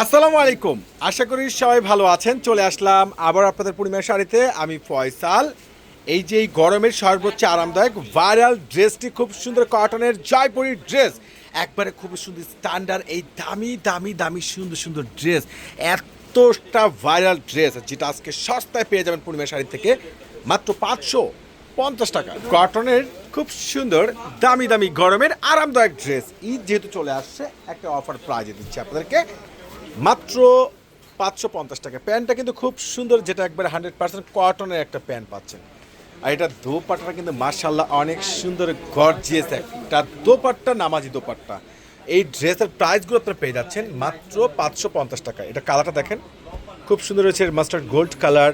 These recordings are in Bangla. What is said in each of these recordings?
আসসালামু আলাইকুম। আশা করি সবাই ভালো আছেন। চলে আসলাম আবার আপনাদের পূর্ণিমা শাড়িতে। আমি ফয়সাল। এই যে এই গরমের সর্বোচ্চ আরামদায়ক ভাইরাল ড্রেসটি, খুব সুন্দর কটনের জয়পুরি ড্রেস। একবারে খুব সুন্দর স্ট্যান্ডার্ড এই দামি দামি দামি, সুন্দর সুন্দর ড্রেস। এতটা ভাইরাল ড্রেস, যেটা আজকে সস্তায় পেয়ে যাবেন পূর্ণিমা শাড়ি থেকে। মাত্র পাঁচশো পঞ্চাশ টাকা। কটনের খুব সুন্দর, দামি দামি গরমের আরামদায়ক ড্রেস ঈদ যেহেতু চলে আসছে, একটা অফার প্রাইজে দিচ্ছি আপনাদেরকে। মাত্র পাঁচশো পঞ্চাশ টাকা। প্যান্টটা কিন্তু খুব সুন্দর, যেটা একবারে হান্ড্রেড পার্সেন্ট কটনের একটা প্যান্ট পাচ্ছেন। আর এটা দোপাট্টাটা কিন্তু মার্শাল্লাহ অনেক সুন্দর গর্জিয়াস একটা দোপাট্টা, নামাজি দোপাট্টা। এই ড্রেসের প্রাইসগুলো আপনারা পেয়ে যাচ্ছেন মাত্র পাঁচশো পঞ্চাশ টাকা এটা কালারটা দেখেন। খুব সুন্দর রয়েছে মাস্টার্ড গোল্ড কালার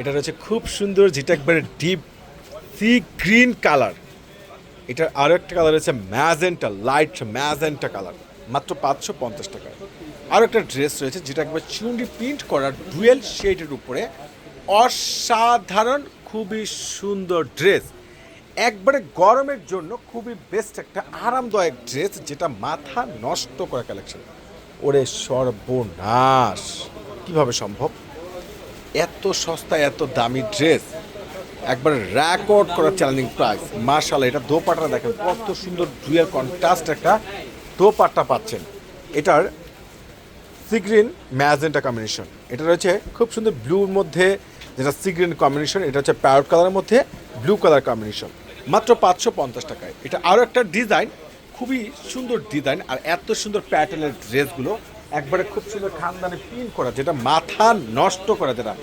এটা রয়েছে খুব সুন্দর, যেটা একবারে ডিপ সি গ্রিন কালার এটার আরও একটা কালার রয়েছে ম্যাজেন্টা লাইট ম্যাজেন্টা কালার মাত্র পাঁচশো পঞ্চাশ টাকায়। আরও একটা ড্রেস রয়েছে যেটা একবার চুন্ডি প্রিন্ট করার ডুয়েল শেডের উপরে অসাধারণ, খুবই সুন্দর ড্রেস একবারে গরমের জন্য খুবই বেস্ট একটা আরামদায়ক ড্রেস যেটা মাথা নষ্ট করা কালেকশন ওরে সর্বনাশ! কীভাবে সম্ভব? এত সস্তা এত দামি ড্রেস একবার রেকর্ড করা চ্যালেঞ্জিং প্রাইস মার্শাল, এটা দোপাট্টা দেখেন, কত সুন্দর ডুয়েল কন্ট্রাস্ট একটা দোপাট্টা পাচ্ছেন। এটার সিগ্রিন ম্যাজেন্টা কম্বিনেশন এটা রয়েছে খুব সুন্দর ব্লুর মধ্যে, যেটা সিগ্রিন কম্বিনেশন এটা হচ্ছে প্যারট কালারের মধ্যে ব্লু কালার কম্বিনেশন মাত্র পাঁচশো পঞ্চাশ টাকায়। এটা আরও একটা ডিজাইন খুবই সুন্দর ডিজাইন আর এত সুন্দর প্যাটার্নের ড্রেসগুলো একবারে খুব সুন্দর খানদানে প্রিন্ট করা, যেটা মাথা নষ্ট করা, যেটা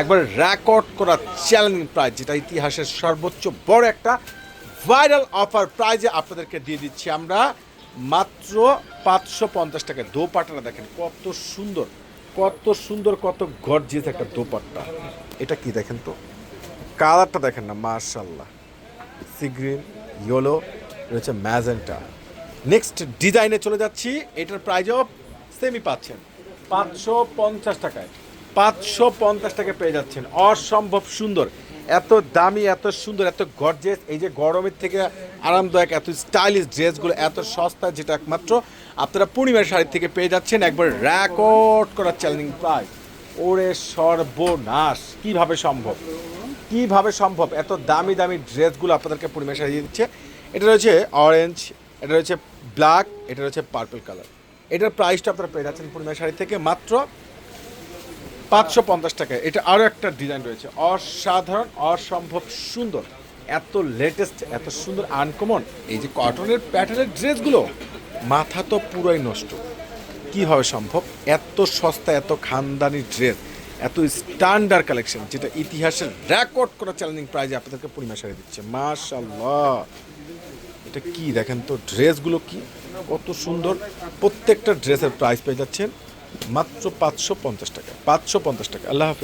একবারে রেকর্ড করা চ্যালেঞ্জিং প্রাইজ যেটা ইতিহাসের সর্বোচ্চ বড় একটা ভাইরাল অফার প্রাইজে আপনাদেরকে দিয়ে দিচ্ছি আমরা। মাত্র পাঁচশো পঞ্চাশ টাকা দোপাট্টাটা দেখেন, কত সুন্দর কত সুন্দর, কত গর্জিয়াস একটা দোপাট্টা। এটা কি দেখেন তো? কালারটা দেখেন না মার্শাল্লাহ সি গ্রিন ইয়েলো রয়েছে ম্যাজেন্টা। নেক্সট ডিজাইনে চলে যাচ্ছি, এটার প্রাইজও সেমই পাচ্ছেন। পাঁচশো পঞ্চাশ টাকায়। পাঁচশো পঞ্চাশ টাকায় পেয়ে যাচ্ছেন। অসম্ভব সুন্দর। এত দামি এত সুন্দর এত গর্জেস এই যে গরমের থেকে আরামদায়ক এত স্টাইলিশ ড্রেসগুলো এত সস্তা যেটা একমাত্র আপনারা পূর্ণিমার শাড়ি থেকে পেয়ে যাচ্ছেন। একবার রেকর্ড করার চ্যালেঞ্জিং প্রাইস ওরে সর্বনাশ! কীভাবে সম্ভব? কীভাবে সম্ভব? এত দামি দামি ড্রেসগুলো আপনাদেরকে পূর্ণিমা সাজিয়ে দিচ্ছে। এটা রয়েছে অরেঞ্জ এটা রয়েছে ব্ল্যাক এটা রয়েছে পার্পল কালার এটার প্রাইসটা আপনারা পেয়ে যাচ্ছেন পূর্ণিমা শাড়ি থেকে মাত্র পাঁচশো পঞ্চাশ টাকা এটা আরও একটা ডিজাইন রয়েছে। অসাধারণ, অসম্ভব সুন্দর। এত লেটেস্ট এত সুন্দর আনকমন এই যে কটনের প্যাটার্নের ড্রেসগুলো, মাথা তো পুরোই নষ্ট। কীভাবে সম্ভব? এত সস্তা, এত খানদানি ড্রেস এত স্ট্যান্ডার্ড কালেকশন যেটা ইতিহাসের রেকর্ড করা চ্যালেঞ্জিং প্রাইজে আপনাদেরকে সারিয়ে দিচ্ছে। মাশাল্লাহ এটা কি? দেখেন তো, ড্রেসগুলো কি? কত সুন্দর। প্রত্যেকটা ড্রেসের প্রাইস পেয়ে যাচ্ছেন মাত্র পাঁচশো পঞ্চাশ টাকা। পাঁচশো পঞ্চাশ টাকা। আল্লাহ হাফেজ।